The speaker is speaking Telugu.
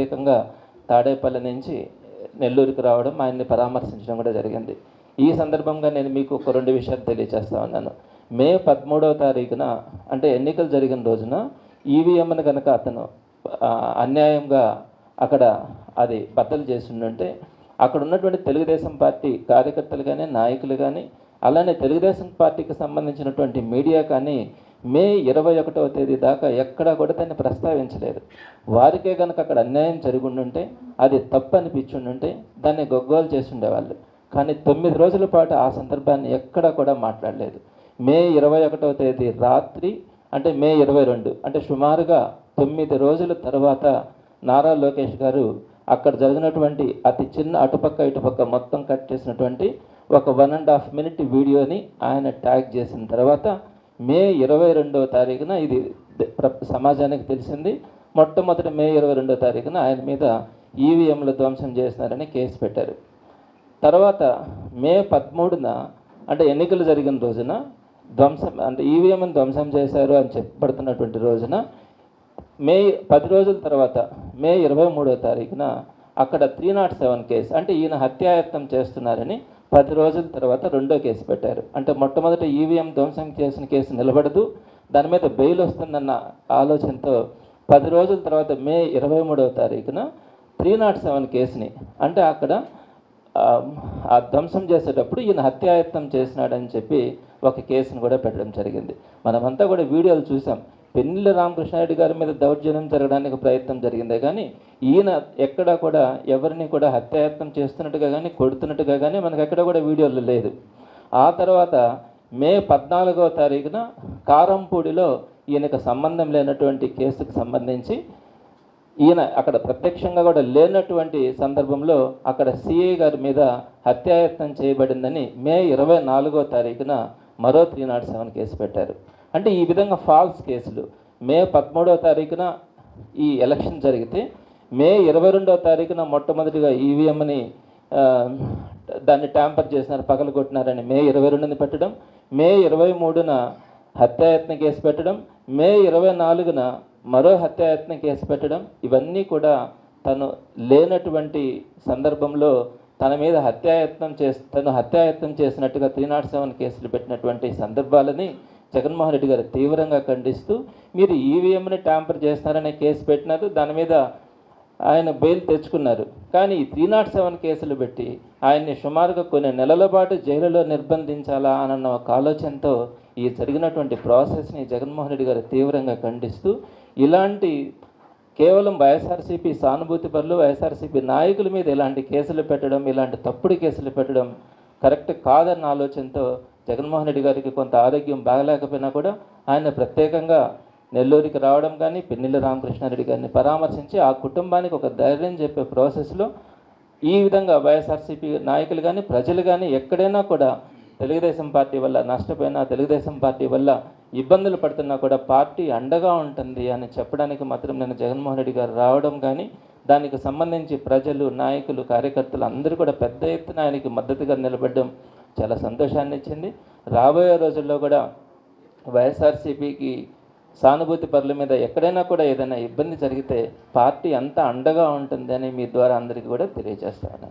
ప్రత్యేకంగా తాడేపల్లి నుంచి నెల్లూరుకి రావడం ఆయన్ని పరామర్శించడం కూడా జరిగింది. ఈ సందర్భంగా నేను మీకు ఒక రెండు విషయాలు తెలియజేస్తా ఉన్నాను. మే పదమూడవ తారీఖున అంటే ఎన్నికలు జరిగిన రోజున ఈవీఎంను కనుక అతను అన్యాయంగా అక్కడ అది బద్దలు చేసిండుంటే అక్కడ ఉన్నటువంటి తెలుగుదేశం పార్టీ కార్యకర్తలు కానీ నాయకులు కానీ అలానే తెలుగుదేశం పార్టీకి సంబంధించినటువంటి మీడియా కానీ మే ఇరవై ఒకటవ తేదీ దాకా ఎక్కడా కూడా దాన్ని ప్రస్తావించలేదు. వారికే కనుక అక్కడ అన్యాయం జరుగుండుంటే అది తప్పు అనిపించుండుంటే దాన్ని గొగ్గోలు చేసిండేవాళ్ళు కానీ తొమ్మిది రోజుల పాటు ఆ సందర్భాన్ని ఎక్కడా కూడా మాట్లాడలేదు. మే ఇరవై ఒకటవ తేదీ రాత్రి అంటే మే ఇరవై రెండు అంటే సుమారుగా తొమ్మిది రోజుల తర్వాత నారా లోకేష్ గారు అక్కడ జరిగినటువంటి అతి చిన్న అటుపక్క ఇటుపక్క మొత్తం కట్ చేసినటువంటి ఒక వన్ అండ్ హాఫ్ మినిట్ వీడియోని ఆయన ట్యాగ్ చేసిన తర్వాత మే ఇరవై రెండవ తారీఖున ఇది ప్ర- సమాజానికి తెలిసింది. మొట్టమొదటి మే ఇరవై రెండవ తారీఖున ఆయన మీద ఈవీఎంలు ధ్వంసం చేసినారని కేసు పెట్టారు. తర్వాత మే పదమూడున అంటే ఎన్నికలు జరిగిన రోజున ధ్వంసం అంటే ఈవీఎంని ధ్వంసం చేశారు అని చెప్పబడుతున్నటువంటి రోజున మే పది రోజుల తర్వాత మే ఇరవై మూడో తారీఖున అక్కడ త్రీ నాట్ సెవెన్ కేసు అంటే ఈయన హత్యాయత్నం చేస్తున్నారని పది రోజుల తర్వాత రెండో కేసు పెట్టారు. అంటే మొట్టమొదటి ఈవీఎం ధ్వంసం చేసిన కేసు నిలబడదు. దాని మీద బెయిల్ వస్తుందన్న ఆలోచనతో పది రోజుల తర్వాత మే ఇరవై మూడవ తారీఖున త్రీ నాట్ సెవెన్ కేసుని అంటే అక్కడ ఆ ధ్వంసం చేసేటప్పుడు ఈయన హత్యాయత్నం చేసినాడని చెప్పి ఒక కేసును కూడా పెట్టడం జరిగింది. మనమంతా కూడా వీడియోలు చూసాం. పెన్నెల రామకృష్ణారెడ్డి గారి మీద దౌర్జన్యం జరగడానికి ప్రయత్నం జరిగిందే కానీ ఈయన ఎక్కడా కూడా ఎవరిని కూడా హత్యాయత్నం చేస్తున్నట్టుగా కానీ కొడుతున్నట్టుగా కానీ మనకు ఎక్కడ కూడా వీడియోలు లేదు. ఆ తర్వాత మే పద్నాలుగవ తారీఖున కారంపూడిలో ఈయనకు సంబంధం లేనటువంటి కేసుకు సంబంధించి ఈయన అక్కడ ప్రత్యక్షంగా కూడా లేనటువంటి సందర్భంలో అక్కడ సిఐ గారి మీద హత్యాయత్నం చేయబడిందని మే ఇరవై నాలుగో తారీఖున మరో త్రీ నాట్ సెవెన్ కేసు పెట్టారు. అంటే ఈ విధంగా ఫాల్స్ కేసులు. మే పదమూడవ తారీఖున ఈ ఎలక్షన్ జరిగితే మే ఇరవై రెండవ తారీఖున మొట్టమొదటిగా ఈవీఎంని దాన్ని ట్యాంపర్ చేసినారు పగలు కొట్టినారని మే ఇరవై రెండుని పెట్టడం మే ఇరవై మూడున హత్యాయత్న కేసు పెట్టడం మే ఇరవై నాలుగున మరో హత్యాయత్న కేసు పెట్టడం ఇవన్నీ కూడా తను లేనటువంటి సందర్భంలో తన మీద హత్యాయత్నం చేసి తను హత్యాయత్నం చేసినట్టుగా త్రీ నాట్ సెవెన్ కేసులు పెట్టినటువంటి సందర్భాలని జగన్మోహన్ రెడ్డి గారు తీవ్రంగా ఖండిస్తూ మీరు ఈవీఎంని ట్యాంపర్ చేస్తారనే కేసు పెట్టినారు దాని మీద ఆయన బెయిల్ తెచ్చుకున్నారు. కానీ త్రీ నాట్ సెవెన్ కేసులు పెట్టి ఆయన్ని సుమారుగా కొన్ని నెలల పాటు జైలులో నిర్బంధించాలా అన్న ఒక ఆలోచనతో ఈ జరిగినటువంటి ప్రాసెస్ని జగన్మోహన్ రెడ్డి గారు తీవ్రంగా ఖండిస్తూ ఇలాంటి కేవలం వైఎస్ఆర్సీపీ సానుభూతి పనులు వైఎస్ఆర్సీపీ నాయకుల మీద ఇలాంటి కేసులు పెట్టడం ఇలాంటి తప్పుడు కేసులు పెట్టడం కరెక్ట్ కాదన్న ఆలోచనతో జగన్మోహన్ రెడ్డి గారికి కొంత ఆరోగ్యం బాగలేకపోయినా కూడా ఆయన ప్రత్యేకంగా నెల్లూరికి రావడం కానీ పిన్నెల్లి రామకృష్ణారెడ్డి గారిని పరామర్శించి ఆ కుటుంబానికి ఒక ధైర్యం చెప్పే ప్రాసెస్లో ఈ విధంగా వైఎస్ఆర్సీపీ నాయకులు కానీ ప్రజలు కానీ ఎక్కడైనా కూడా తెలుగుదేశం పార్టీ వల్ల నష్టపోయినా తెలుగుదేశం పార్టీ వల్ల ఇబ్బందులు పడుతున్నా కూడా పార్టీ అండగా ఉంటుంది అని చెప్పడానికి మాత్రం నేను జగన్మోహన్ రెడ్డి గారు రావడం కానీ దానికి సంబంధించి ప్రజలు నాయకులు కార్యకర్తలు అందరూ కూడా పెద్ద ఎత్తున ఆయనకి మద్దతుగా నిలబడడం చాలా సంతోషాన్ని ఇచ్చింది. రాబోయే రోజుల్లో కూడా వైఎస్ఆర్సీపీకి సానుభూతి పరుల మీద ఎక్కడైనా కూడా ఏదైనా ఇబ్బంది జరిగితే పార్టీ అంతా అండగా ఉంటుందని మీ ద్వారా అందరికీ కూడా తెలియజేస్తాను